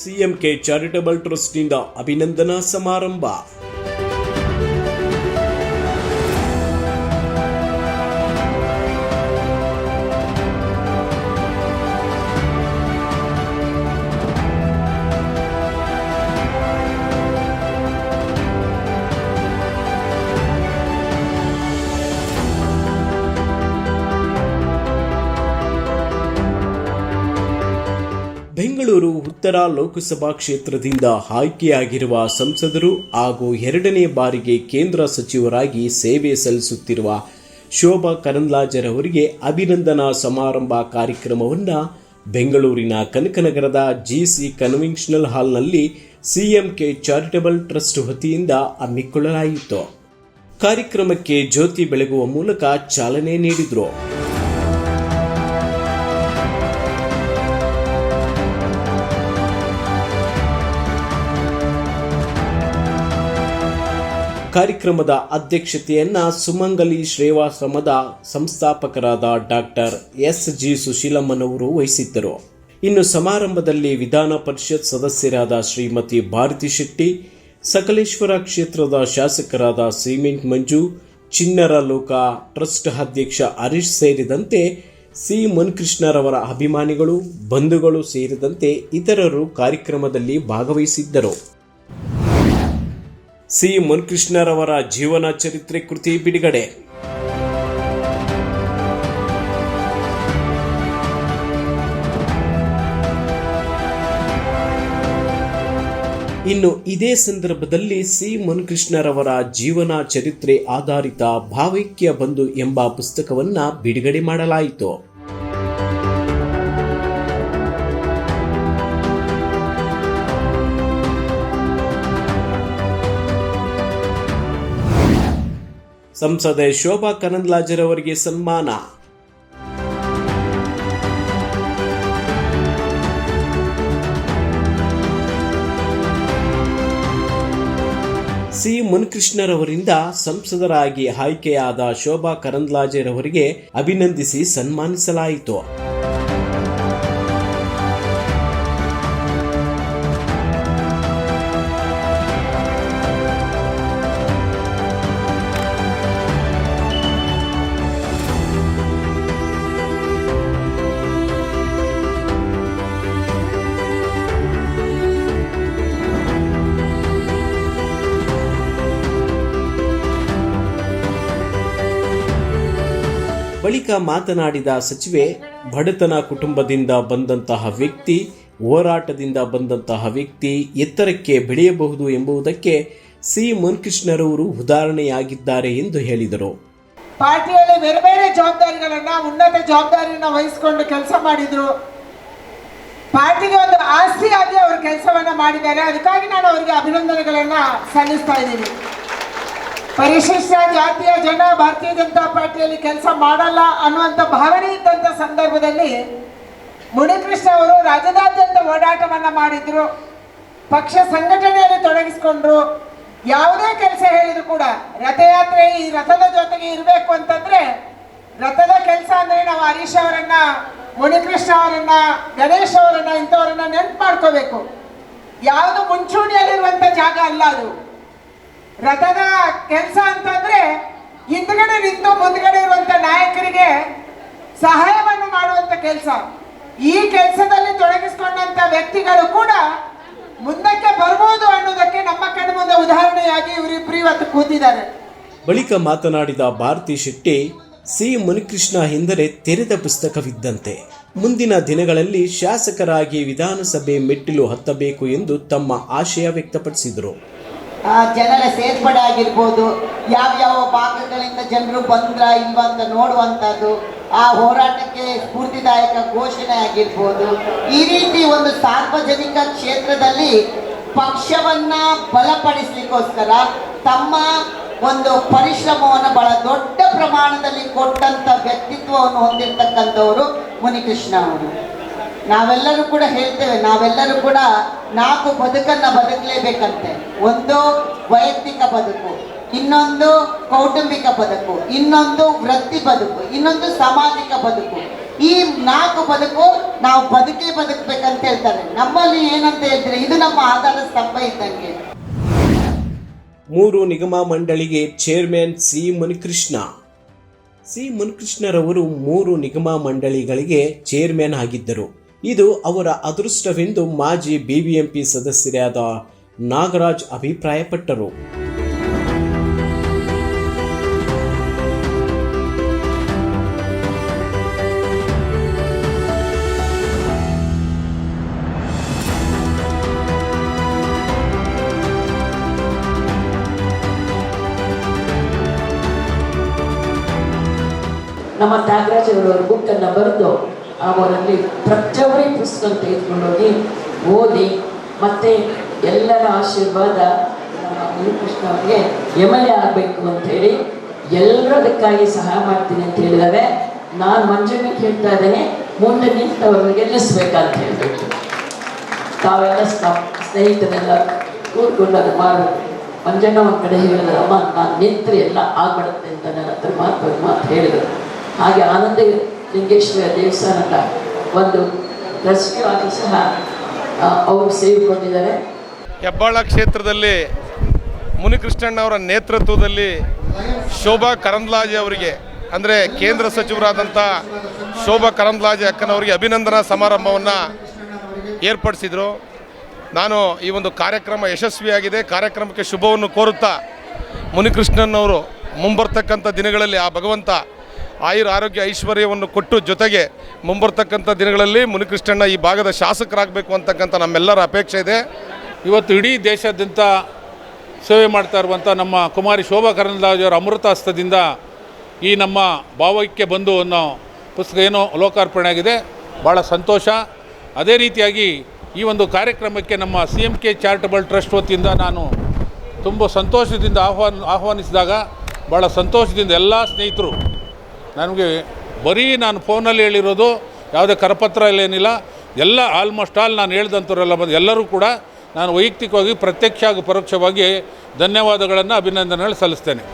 ಸಿಎಂಕೆ charitable ಟ್ರಸ್ಟ್ನಿಂದ ಅಭಿನಂದನಾ ಸಮಾರಂಭ. ಬೆಂಗಳೂರು ಉತ್ತರ ಲೋಕಸಭಾ ಕ್ಷೇತ್ರದಿಂದ ಆಯ್ಕೆಯಾಗಿರುವ ಸಂಸದರು ಹಾಗೂ ಎರಡನೇ ಬಾರಿಗೆ ಕೇಂದ್ರ ಸಚಿವರಾಗಿ ಸೇವೆ ಸಲ್ಲಿಸುತ್ತಿರುವ ಶೋಭಾ ಕರಂದ್ಲಾಜರವರಿಗೆ ಅಭಿನಂದನಾ ಸಮಾರಂಭ ಕಾರ್ಯಕ್ರಮವನ್ನು ಬೆಂಗಳೂರಿನ ಕನಕನಗರದ ಜಿಸಿ ಕನ್ವೆನ್ಷನಲ್ ಹಾಲ್ನಲ್ಲಿ ಸಿಎಂಕೆ ಚಾರಿಟಬಲ್ ಟ್ರಸ್ಟ್ ವತಿಯಿಂದ ಹಮ್ಮಿಕೊಳ್ಳಲಾಯಿತು. ಕಾರ್ಯಕ್ರಮಕ್ಕೆ ಜ್ಯೋತಿ ಬೆಳಗುವ ಮೂಲಕ ಚಾಲನೆ ನೀಡಿದರು. ಕಾರ್ಯಕ್ರಮದ ಅಧ್ಯಕ್ಷತೆಯನ್ನ ಸುಮಂಗಲಿ ಶ್ರೇವಾಶ್ರಮದ ಸಂಸ್ಥಾಪಕರಾದ ಡಾಕ್ಟರ್ ಎಸ್ ಜಿ ಸುಶೀಲಮ್ಮನವರು ವಹಿಸಿದ್ದರು. ಇನ್ನು ಸಮಾರಂಭದಲ್ಲಿ ವಿಧಾನ ಪರಿಷತ್ ಸದಸ್ಯರಾದ ಶ್ರೀಮತಿ ಭಾರತಿ ಶೆಟ್ಟಿ, ಸಕಲೇಶ್ವರ ಕ್ಷೇತ್ರದ ಶಾಸಕರಾದ ಸಿಮೆಂಟ್ ಮಂಜು ಚಿನ್ನರ ಲೋಕ ಟ್ರಸ್ಟ್ ಅಧ್ಯಕ್ಷ ಹರೀಶ್ ಸೇರಿದಂತೆ ಸಿ ಮುನ್ಕೃಷ್ಣರವರ ಅಭಿಮಾನಿಗಳು, ಬಂಧುಗಳು ಸೇರಿದಂತೆ ಇತರರು ಕಾರ್ಯಕ್ರಮದಲ್ಲಿ ಭಾಗವಹಿಸಿದ್ದರು. ಸಿ ಮುನ್ಕೃಷ್ಣರವರ ಜೀವನ ಚರಿತ್ರೆ ಕೃತಿ ಬಿಡುಗಡೆ. ಇನ್ನು ಇದೇ ಸಂದರ್ಭದಲ್ಲಿ ಸಿ ಮುನ್ಕೃಷ್ಣರವರ ಜೀವನ ಚರಿತ್ರೆ ಆಧಾರಿತ ಭಾವೈಕ್ಯ ಬಂಧು ಎಂಬ ಪುಸ್ತಕವನ್ನ ಬಿಡುಗಡೆ ಮಾಡಲಾಯಿತು. ಸಂಸದೆ ಶೋಭಾ ಕರಂದ್ಲಾಜರವರಿಗೆ ಸನ್ಮಾನ. ಸಿ. ಮುನ್ಕೃಷ್ಣರವರಿಂದ ಸಂಸದರಾಗಿ ಆಯ್ಕೆಯಾದ ಶೋಭಾ ಕರಂದ್ಲಾಜೆರವರಿಗೆ ಅಭಿನಂದಿಸಿ ಸನ್ಮಾನಿಸಲಾಯಿತು. ಬಳಿಕ ಮಾತನಾಡಿದ ಸಚಿವೆ, ಬಡತನ ಕುಟುಂಬದಿಂದ ಬಂದಂತಹ ವ್ಯಕ್ತಿ, ಹೋರಾಟದಿಂದ ಬಂದಂತಹ ವ್ಯಕ್ತಿ ಎತ್ತರಕ್ಕೆ ಬೆಳೆಯಬಹುದು ಎಂಬುದಕ್ಕೆ ಸಿ. ಮುನ್ಕೃಷ್ಣರವರು ಉದಾಹರಣೆಯಾಗಿದ್ದಾರೆ ಎಂದು ಹೇಳಿದರು. ಪಾರ್ಟಿಯಲ್ಲಿ ಬೇರೆ ಬೇರೆ ಜವಾಬ್ದಾರಿಗಳನ್ನ, ಉನ್ನತ ಜವಾಬ್ದಾರಿಯನ್ನ ವಹಿಸಿಕೊಂಡು ಕೆಲಸ ಮಾಡಿದ್ರು. ಪಾರ್ಟಿಗೆ ಒಂದು ಆಸ್ತಿಯಾಗಿ ಅವರು ಕೆಲಸವನ್ನ ಮಾಡಿದ್ದಾರೆ. ಅದಕ್ಕಾಗಿ ನಾನು ಅವರಿಗೆ ಅಭಿನಂದನೆಗಳನ್ನ ಸಲ್ಲಿಸ್ತಾ ಇದ್ದೀನಿ. ಪರಿಶಿಷ್ಟ ಜಾತಿಯ ಜನ ಭಾರತೀಯ ಜನತಾ ಪಾರ್ಟಿಯಲ್ಲಿ ಕೆಲಸ ಮಾಡಲ್ಲ ಅನ್ನುವಂಥ ಭಾವನೆ ಇದ್ದಂಥ ಸಂದರ್ಭದಲ್ಲಿ ಮುನಿಕೃಷ್ಣ ಅವರು ರಾಜ್ಯದಾದ್ಯಂತ ಓಡಾಟವನ್ನ ಮಾಡಿದ್ರು. ಪಕ್ಷ ಸಂಘಟನೆಯಲ್ಲಿ ತೊಡಗಿಸಿಕೊಂಡ್ರು. ಯಾವುದೇ ಕೆಲಸ ಹೇಳಿದ್ರು ಕೂಡ ರಥಯಾತ್ರೆ ಈ ರಥದ ಜೊತೆಗೆ ಇರಬೇಕು ಅಂತಂದ್ರೆ ರಥದ ಕೆಲಸ ಅಂದ್ರೆ ನಾವು ಹರೀಶ್ ಅವರನ್ನ, ಮುನಿಕೃಷ್ಣ ಅವರನ್ನ, ಗಣೇಶ್ ಅವರನ್ನ, ಇಂಥವರನ್ನ ನೆನ್ಪು ಮಾಡ್ಕೋಬೇಕು. ಯಾವುದು ಮುಂಚೂಣಿಯಲ್ಲಿರುವಂತ ಜಾಗ ಅಲ್ಲ ಅದು. ರಥದ ಕೆಲಸ ಅಂತಂದ್ರೆ ಹಿಂದ್ಗಡೆ ನಿಂತು ಮುಂದ್ಗಡೆ ಇರುವಂತ ನಾಯಕರಿಗೆ ಸಹಾಯವನ್ನು ಮಾಡುವಂತ ಕೆಲಸ. ಈ ಕೆಲಸದಲ್ಲಿ ತೊಡಗಿಸಿಕೊಂಡಂತ ವ್ಯಕ್ತಿಗಳು ಕೂಡ ಮುಂದಕ್ಕೆ ಬರಬಹುದು ಅನ್ನೋದಕ್ಕೆ ನಮ್ಮ ಕಣ್ಣು ಮುಂದೆ ಉದಾಹರಣೆಯಾಗಿ ಇವರಿಬ್ಬರು ಇವತ್ತು ಕೂತಿದ್ದಾರೆ. ಬಳಿಕ ಮಾತನಾಡಿದ ಭಾರತಿ ಶೆಟ್ಟಿ, ಸಿ ಮುನಿಕೃಷ್ಣ ಹಿಂದರೆ ತೆರೆದ ಪುಸ್ತಕವಿದ್ದಂತೆ. ಮುಂದಿನ ದಿನಗಳಲ್ಲಿ ಶಾಸಕರಾಗಿ ವಿಧಾನಸಭೆ ಮೆಟ್ಟಿಲು ಹತ್ತಬೇಕು ಎಂದು ತಮ್ಮ ಆಶಯ ವ್ಯಕ್ತಪಡಿಸಿದರು. ಜನರ ಸೇರ್ಪಡೆ ಆಗಿರ್ಬೋದು ಯಾವ್ಯಾವ ಭಾಗಗಳಿಂದ ಜನರು ಬಂದ್ರ ಇಲ್ವಾ ಅಂತ ನೋಡುವಂಥದ್ದು, ಆ ಹೋರಾಟಕ್ಕೆ ಸ್ಫೂರ್ತಿದಾಯಕ ಘೋಷಣೆ ಆಗಿರ್ಬೋದು. ಈ ರೀತಿ ಒಂದು ಸಾರ್ವಜನಿಕ ಕ್ಷೇತ್ರದಲ್ಲಿ ಪಕ್ಷವನ್ನ ಬಲಪಡಿಸ್ಲಿಕ್ಕೋಸ್ಕರ ತಮ್ಮ ಒಂದು ಪರಿಶ್ರಮವನ್ನು ಬಹಳ ದೊಡ್ಡ ಪ್ರಮಾಣದಲ್ಲಿ ಕೊಟ್ಟಂತ ವ್ಯಕ್ತಿತ್ವವನ್ನು ಹೊಂದಿರತಕ್ಕಂಥವರು ಮುನಿಕೃಷ್ಣ ಅವರು. ನಾವೆಲ್ಲರೂ ಕೂಡ ಹೇಳ್ತೇವೆ, ನಾವೆಲ್ಲರೂ ಕೂಡ ನಾಲ್ಕು ಬದುಕನ್ನ ಬದುಕಲೇಬೇಕಂತೆ. ಒಂದು ವೈಯಕ್ತಿಕ ಬದುಕು, ಇನ್ನೊಂದು ಕೌಟುಂಬಿಕ ಬದುಕು, ಇನ್ನೊಂದು ವೃತ್ತಿ ಬದುಕು, ಇನ್ನೊಂದು ಸಾಮಾಜಿಕ ಬದುಕು. ಈ ನಾಲ್ಕು ಬದುಕು ನಾವು ಬದುಕೇ ಬದುಕಬೇಕಂತ ಹೇಳ್ತಾರೆ. ನಮ್ಮಲ್ಲಿ ಏನಂತ ಹೇಳ್ತಾರೆ? ಇದು ನಮ್ಮ ಆಧಾರ ಸ್ತಂಭ ಇದ್ದಂಗೆ. ಮೂರು ನಿಗಮ ಮಂಡಳಿಗೆ ಚೇರ್ಮನ್ ಸಿ ಮುನಿಕೃಷ್ಣ. ಸಿ ಮುನಿಕೃಷ್ಣರವರು ಮೂರು ನಿಗಮ ಮಂಡಳಿಗಳಿಗೆ ಚೇರ್ಮನ್ ಆಗಿದ್ದರು. ಇದು ಅವರ ಅದೃಷ್ಟವೆಂದು ಮಾಜಿ ಬಿಬಿಎಂಪಿ ಸದಸ್ಯರಾದ ನಾಗರಾಜ್ ಅಭಿಪ್ರಾಯಪಟ್ಟರು. ನಮ್ಮ ತ್ಯಾಗರಾಜ್ ಅವರವರು ಬುಕ್ಕನ್ನು ಬರೆದು ಅವರಲ್ಲಿ ಪ್ರತಿಯೊಬ್ಬರೇ ಪುಸ್ತಕ ತೆಗೆದುಕೊಂಡೋಗಿ ಓದಿ, ಮತ್ತೆ ಎಲ್ಲರ ಆಶೀರ್ವಾದ ಗುರುಕೃಷ್ಣ ಅವರಿಗೆ ಎಂ ಆಗಬೇಕು ಅಂತ ಹೇಳಿ ಎಲ್ಲರದಕ್ಕಾಗಿ ಸಹಾಯ ಮಾಡ್ತೀನಿ ಅಂತ ಹೇಳಿದ್ದಾರೆ ನಾನು ಮಂಜುಗೆ ಹೇಳ್ತಾ ಇದ್ದೇನೆ, ಮುಂದೆ ನಿಂತವರು ಅವ್ರನ್ನ ಗೆಲ್ಲಿಸ್ಬೇಕಂತ ಹೇಳ್ಬಿಟ್ಟು ತಾವೆಲ್ಲ ಸ್ನ- ಸ್ನೇಹಿತರೆಲ್ಲ ಕೂತ್ಕೊಂಡು ಅದು ಮಾಡಬೇಕು ಮಂಜಣ್ಣ ಒಂದು ಕಡೆ ಹೇಳಿದ್ರು, ಅಮ್ಮ, ನಾನು ನಿಂತರೆ ಎಲ್ಲ ಆಗ್ಬಿಡುತ್ತೆ ಅಂತ ನನ್ನ ಹತ್ರ ಮಾತು ಮಾತು ಹೇಳಿದರು. ಹಾಗೆ ಆನಂದ ಲಿಂಗೇಶ್ವರ ದೇವಸ್ಥಾನದ ಒಂದು ಟ್ರಸ್ಟಿ ಆಗಿ ಸಹ ಅವರು ಸೇರಿಕೊಂಡಿದ್ದಾರೆ. ಹೆಬ್ಬಾಳ ಕ್ಷೇತ್ರದಲ್ಲಿ ಮುನಿಕೃಷ್ಣಣ್ಣವರ ನೇತೃತ್ವದಲ್ಲಿ ಶೋಭಾ ಕರಂದ್ಲಾಜೆ ಅವರಿಗೆ, ಅಂದರೆ ಕೇಂದ್ರ ಸಚಿವರಾದಂಥ ಶೋಭಾ ಕರಂದ್ಲಾಜೆ ಅಕ್ಕನವರಿಗೆ ಅಭಿನಂದನಾ ಸಮಾರಂಭವನ್ನು ಏರ್ಪಡಿಸಿದರು. ನಾನು ಈ ಒಂದು ಕಾರ್ಯಕ್ರಮ ಯಶಸ್ವಿಯಾಗಿದೆ. ಕಾರ್ಯಕ್ರಮಕ್ಕೆ ಶುಭವನ್ನು ಕೋರುತ್ತಾ ಮುನಿಕೃಷ್ಣನ್ನವರು ಮುಂಬರ್ತಕ್ಕಂಥ ದಿನಗಳಲ್ಲಿ ಆ ಭಗವಂತ ಆಯುರ ಆರೋಗ್ಯ ಐಶ್ವರ್ಯವನ್ನು ಕೊಟ್ಟು ಜೊತೆಗೆ ಮುಂಬರ್ತಕ್ಕಂಥ ದಿನಗಳಲ್ಲಿ ಮುನಿಕೃಷ್ಣಣ್ಣ ಈ ಭಾಗದ ಶಾಸಕರಾಗಬೇಕು ಅಂತಕ್ಕಂಥ ನಮ್ಮೆಲ್ಲರ ಅಪೇಕ್ಷೆ ಇದೆ. ಇವತ್ತು ಇಡೀ ದೇಶಾದ್ಯಂತ ಸೇವೆ ಮಾಡ್ತಾ ಇರುವಂಥ ನಮ್ಮ ಕುಮಾರಿ ಶೋಭಾ ಕರಂದ್ಲಾಜವರ ಅಮೃತ ಹಸ್ತದಿಂದ ಈ ನಮ್ಮ ಭಾವೈಕ್ಯ ಬಂಧು ಅನ್ನೋ ಪುಸ್ತಕ ಏನೋ ಲೋಕಾರ್ಪಣೆ ಆಗಿದೆ. ಭಾಳ ಸಂತೋಷ. ಅದೇ ರೀತಿಯಾಗಿ ಈ ಒಂದು ಕಾರ್ಯಕ್ರಮಕ್ಕೆ ನಮ್ಮ C M K charitable trust ವತಿಯಿಂದ ನಾನು ತುಂಬ ಸಂತೋಷದಿಂದ ಆಹ್ವಾನ, ಆಹ್ವಾನಿಸಿದಾಗ ಭಾಳ ಸಂತೋಷದಿಂದ ಎಲ್ಲ ಸ್ನೇಹಿತರು ನನಗೆ ಬರೀ ನಾನು ಫೋನಲ್ಲಿ ಹೇಳಿರೋದು ಯಾವುದೇ ಕರಪತ್ರ ಇಲ್ಲ ಏನಿಲ್ಲ ಎಲ್ಲ ಆಲ್ಮೋಸ್ಟ್ ಆಲ್ ನಾನು ಹೇಳ್ದಂಥವರೆಲ್ಲ ಬಂದು ಎಲ್ಲರೂ ಕೂಡ ನಾನು ವೈಯಕ್ತಿಕವಾಗಿ ಪ್ರತ್ಯಕ್ಷ ಹಾಗೂ ಪರೋಕ್ಷವಾಗಿ ಧನ್ಯವಾದಗಳನ್ನು ಅಭಿನಂದನೆಗಳು ಸಲ್ಲಿಸ್ತೇನೆ.